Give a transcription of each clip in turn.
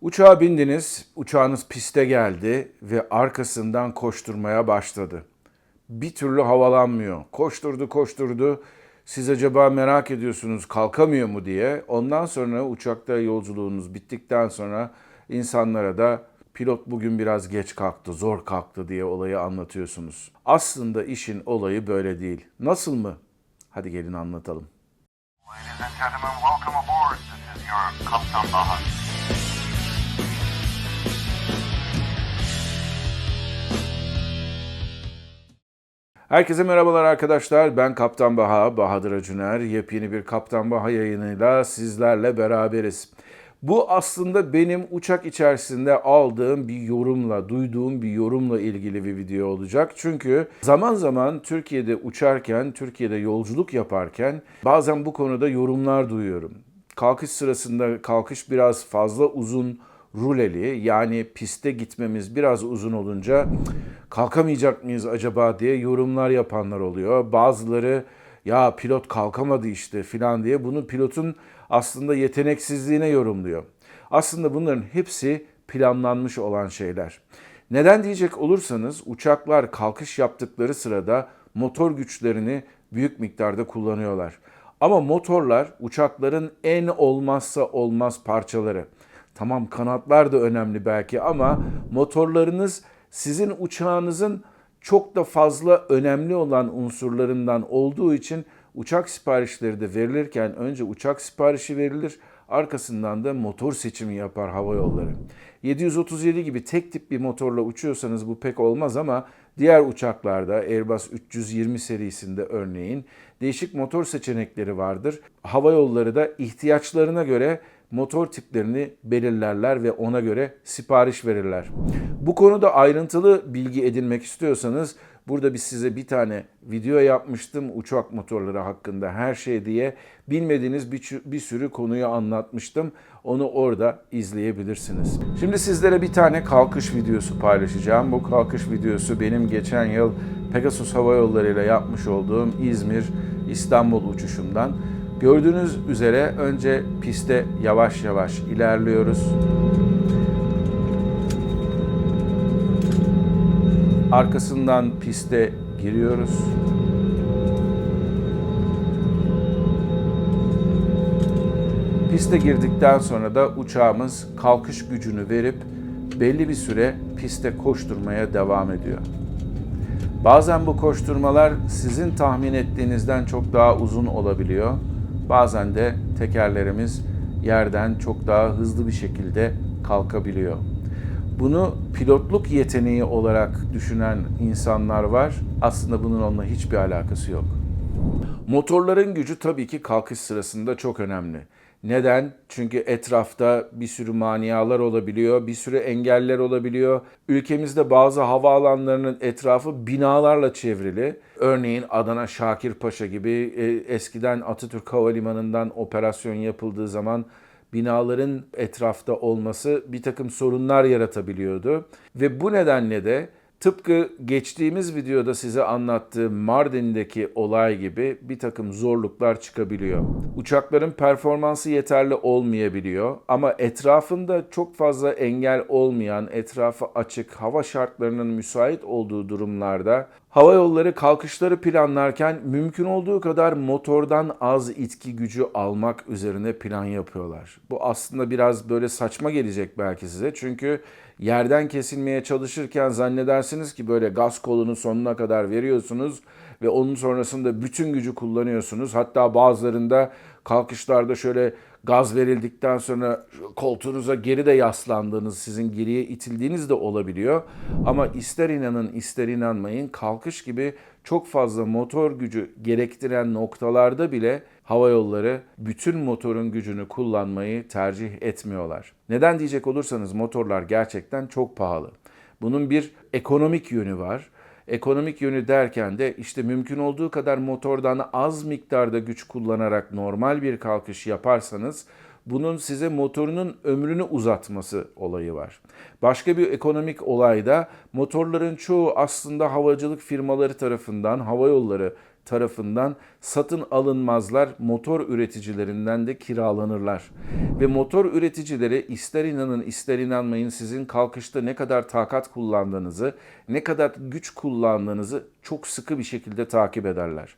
Uçağa bindiniz, uçağınız piste geldi ve arkasından koşturmaya başladı. Bir türlü havalanmıyor. Koşturdu koşturdu. Siz acaba merak ediyorsunuz kalkamıyor mu diye. Ondan sonra uçakta yolculuğunuz bittikten sonra insanlara da pilot bugün biraz geç kalktı, zor kalktı diye olayı anlatıyorsunuz. Aslında işin olayı böyle değil. Nasıl mı? Hadi gelin anlatalım. Ladies and gentlemen, welcome aboard. This is your Kaptan Bahar. Herkese merhabalar arkadaşlar. Ben Kaptan Baha, Bahadır Acuner. Yepyeni bir Kaptan Baha yayınıyla sizlerle beraberiz. Bu aslında benim uçak içerisinde aldığım bir yorumla, duyduğum bir yorumla ilgili bir video olacak. Çünkü zaman zaman Türkiye'de uçarken, Türkiye'de yolculuk yaparken bazen bu konuda yorumlar duyuyorum. Kalkış sırasında kalkış biraz fazla uzun ruleli yani piste gitmemiz biraz uzun olunca kalkamayacak mıyız acaba diye yorumlar yapanlar oluyor. Bazıları ya pilot kalkamadı işte filan diye bunu pilotun aslında yeteneksizliğine yorumluyor. Aslında bunların hepsi planlanmış olan şeyler. Neden diyecek olursanız uçaklar kalkış yaptıkları sırada motor güçlerini büyük miktarda kullanıyorlar. Ama motorlar uçakların en olmazsa olmaz parçaları. Tamam kanatlar da önemli belki ama motorlarınız sizin uçağınızın çok da fazla önemli olan unsurlarından olduğu için uçak siparişleri de verilirken önce uçak siparişi verilir, arkasından da motor seçimi yapar hava yolları. 737 gibi tek tip bir motorla uçuyorsanız bu pek olmaz ama diğer uçaklarda Airbus 320 serisinde örneğin değişik motor seçenekleri vardır. Hava yolları da ihtiyaçlarına göre motor tiplerini belirlerler ve ona göre sipariş verirler. Bu konuda ayrıntılı bilgi edinmek istiyorsanız burada biz size bir tane video yapmıştım uçak motorları hakkında her şey diye bilmediğiniz bir, bir sürü konuyu anlatmıştım. Onu orada izleyebilirsiniz. Şimdi sizlere bir tane kalkış videosu paylaşacağım. Bu kalkış videosu benim geçen yıl Pegasus Hava Yolları ile yapmış olduğum İzmir İstanbul uçuşumdan. Gördüğünüz üzere önce piste yavaş yavaş ilerliyoruz. Arkasından piste giriyoruz. Piste girdikten sonra da uçağımız kalkış gücünü verip belli bir süre piste koşturmaya devam ediyor. Bazen bu koşturmalar sizin tahmin ettiğinizden çok daha uzun olabiliyor. Bazen de tekerlerimiz yerden çok daha hızlı bir şekilde kalkabiliyor. Bunu pilotluk yeteneği olarak düşünen insanlar var. Aslında bunun onunla hiçbir alakası yok. Motorların gücü tabii ki kalkış sırasında çok önemli. Neden? Çünkü etrafta bir sürü manialar olabiliyor, bir sürü engeller olabiliyor. Ülkemizde bazı havaalanlarının etrafı binalarla çevrili. Örneğin Adana Şakirpaşa gibi e, eskiden Atatürk Havalimanı'ndan operasyon yapıldığı zaman binaların etrafta olması bir takım sorunlar yaratabiliyordu. Ve bu nedenle de Tıpkı geçtiğimiz videoda size anlattığım Mardin'deki olay gibi bir takım zorluklar çıkabiliyor. Uçakların performansı yeterli olmayabiliyor ama etrafında çok fazla engel olmayan, etrafı açık, hava şartlarının müsait olduğu durumlarda hava yolları kalkışları planlarken mümkün olduğu kadar motordan az itki gücü almak üzerine plan yapıyorlar. Bu aslında biraz böyle saçma gelecek belki size çünkü yerden kesilmeye çalışırken zannedersiniz ki böyle gaz kolunu sonuna kadar veriyorsunuz ve onun sonrasında bütün gücü kullanıyorsunuz. Hatta bazılarında kalkışlarda şöyle gaz verildikten sonra koltuğunuza geri de yaslandığınız, sizin geriye itildiğiniz de olabiliyor. Ama ister inanın ister inanmayın kalkış gibi çok fazla motor gücü gerektiren noktalarda bile hava yolları bütün motorun gücünü kullanmayı tercih etmiyorlar. Neden diyecek olursanız motorlar gerçekten çok pahalı. Bunun bir ekonomik yönü var. Ekonomik yönü derken de işte mümkün olduğu kadar motordan az miktarda güç kullanarak normal bir kalkış yaparsanız bunun size motorunun ömrünü uzatması olayı var. Başka bir ekonomik olayda motorların çoğu aslında havacılık firmaları tarafından, hava yolları tarafından satın alınmazlar, motor üreticilerinden de kiralanırlar. Ve motor üreticileri ister inanın ister inanmayın sizin kalkışta ne kadar takat kullandığınızı, ne kadar güç kullandığınızı çok sıkı bir şekilde takip ederler.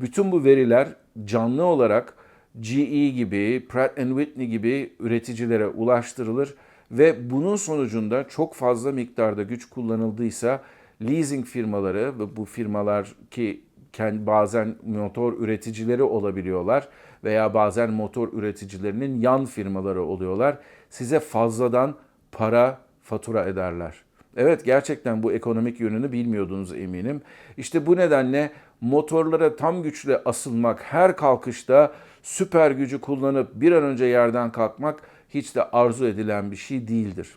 Bütün bu veriler canlı olarak GE gibi, Pratt Whitney gibi üreticilere ulaştırılır ve bunun sonucunda çok fazla miktarda güç kullanıldıysa leasing firmaları ve bu firmalar ki kendi bazen motor üreticileri olabiliyorlar veya bazen motor üreticilerinin yan firmaları oluyorlar. Size fazladan para fatura ederler. Evet gerçekten bu ekonomik yönünü bilmiyordunuz eminim. İşte bu nedenle motorlara tam güçle asılmak, her kalkışta süper gücü kullanıp bir an önce yerden kalkmak hiç de arzu edilen bir şey değildir.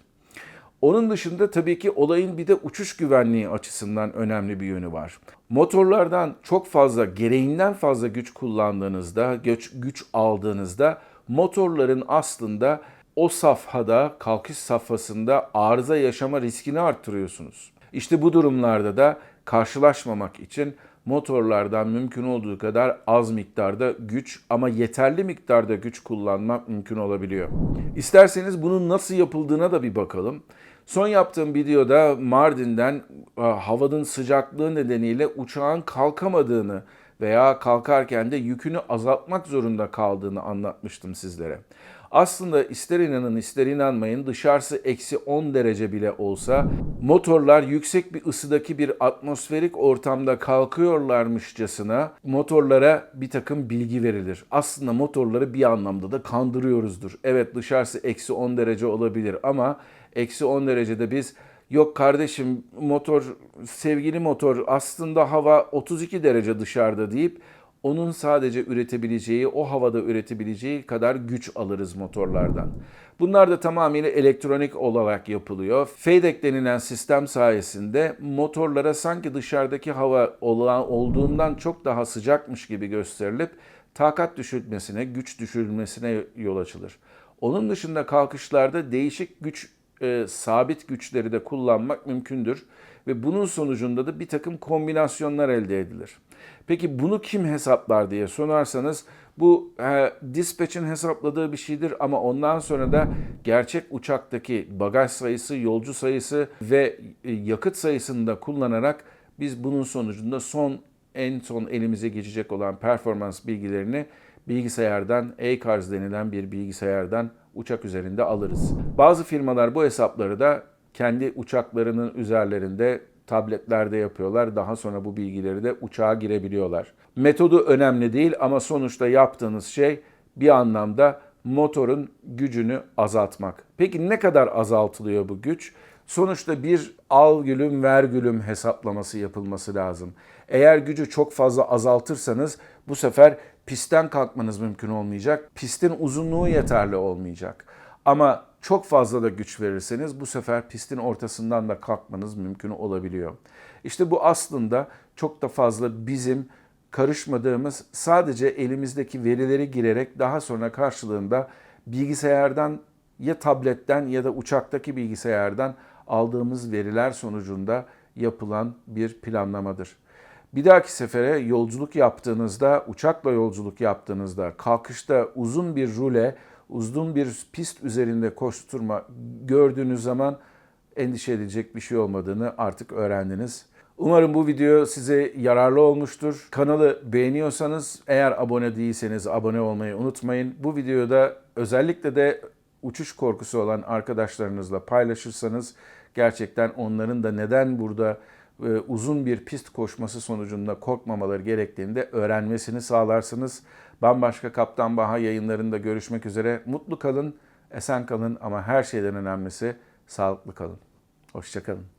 Onun dışında tabii ki olayın bir de uçuş güvenliği açısından önemli bir yönü var. Motorlardan çok fazla, gereğinden fazla güç kullandığınızda, güç, güç aldığınızda motorların aslında o safhada, kalkış safhasında arıza yaşama riskini arttırıyorsunuz. İşte bu durumlarda da karşılaşmamak için motorlardan mümkün olduğu kadar az miktarda güç ama yeterli miktarda güç kullanmak mümkün olabiliyor. İsterseniz bunun nasıl yapıldığına da bir bakalım. Son yaptığım videoda Mardin'den e, havanın sıcaklığı nedeniyle uçağın kalkamadığını veya kalkarken de yükünü azaltmak zorunda kaldığını anlatmıştım sizlere. Aslında ister inanın ister inanmayın dışarısı eksi 10 derece bile olsa motorlar yüksek bir ısıdaki bir atmosferik ortamda kalkıyorlarmışçasına motorlara bir takım bilgi verilir. Aslında motorları bir anlamda da kandırıyoruzdur. Evet dışarısı eksi 10 derece olabilir ama eksi 10 derecede biz yok kardeşim motor sevgili motor aslında hava 32 derece dışarıda deyip onun sadece üretebileceği, o havada üretebileceği kadar güç alırız motorlardan. Bunlar da tamamıyla elektronik olarak yapılıyor. FADEC denilen sistem sayesinde motorlara sanki dışarıdaki hava olan olduğundan çok daha sıcakmış gibi gösterilip takat düşürmesine, güç düşürülmesine yol açılır. Onun dışında kalkışlarda değişik güç e, sabit güçleri de kullanmak mümkündür ve bunun sonucunda da bir takım kombinasyonlar elde edilir. Peki bunu kim hesaplar diye sorarsanız bu e, dispatch'in hesapladığı bir şeydir ama ondan sonra da gerçek uçaktaki bagaj sayısı, yolcu sayısı ve e, yakıt sayısını da kullanarak biz bunun sonucunda son en son elimize geçecek olan performans bilgilerini bilgisayardan, e-cars denilen bir bilgisayardan uçak üzerinde alırız. Bazı firmalar bu hesapları da kendi uçaklarının üzerlerinde tabletlerde yapıyorlar. Daha sonra bu bilgileri de uçağa girebiliyorlar. Metodu önemli değil ama sonuçta yaptığınız şey bir anlamda motorun gücünü azaltmak. Peki ne kadar azaltılıyor bu güç? Sonuçta bir al gülüm ver gülüm hesaplaması yapılması lazım. Eğer gücü çok fazla azaltırsanız bu sefer pistten kalkmanız mümkün olmayacak. Pistin uzunluğu yeterli olmayacak. Ama çok fazla da güç verirseniz bu sefer pistin ortasından da kalkmanız mümkün olabiliyor. İşte bu aslında çok da fazla bizim karışmadığımız sadece elimizdeki verileri girerek daha sonra karşılığında bilgisayardan ya tabletten ya da uçaktaki bilgisayardan aldığımız veriler sonucunda yapılan bir planlamadır. Bir dahaki sefere yolculuk yaptığınızda, uçakla yolculuk yaptığınızda, kalkışta uzun bir rule, uzun bir pist üzerinde koşturma gördüğünüz zaman endişe edilecek bir şey olmadığını artık öğrendiniz. Umarım bu video size yararlı olmuştur. Kanalı beğeniyorsanız eğer abone değilseniz abone olmayı unutmayın. Bu videoda özellikle de uçuş korkusu olan arkadaşlarınızla paylaşırsanız gerçekten onların da neden burada uzun bir pist koşması sonucunda korkmamaları gerektiğini de öğrenmesini sağlarsınız. Bambaşka Kaptan Baha yayınlarında görüşmek üzere. Mutlu kalın, esen kalın ama her şeyden önemlisi sağlıklı kalın. Hoşçakalın.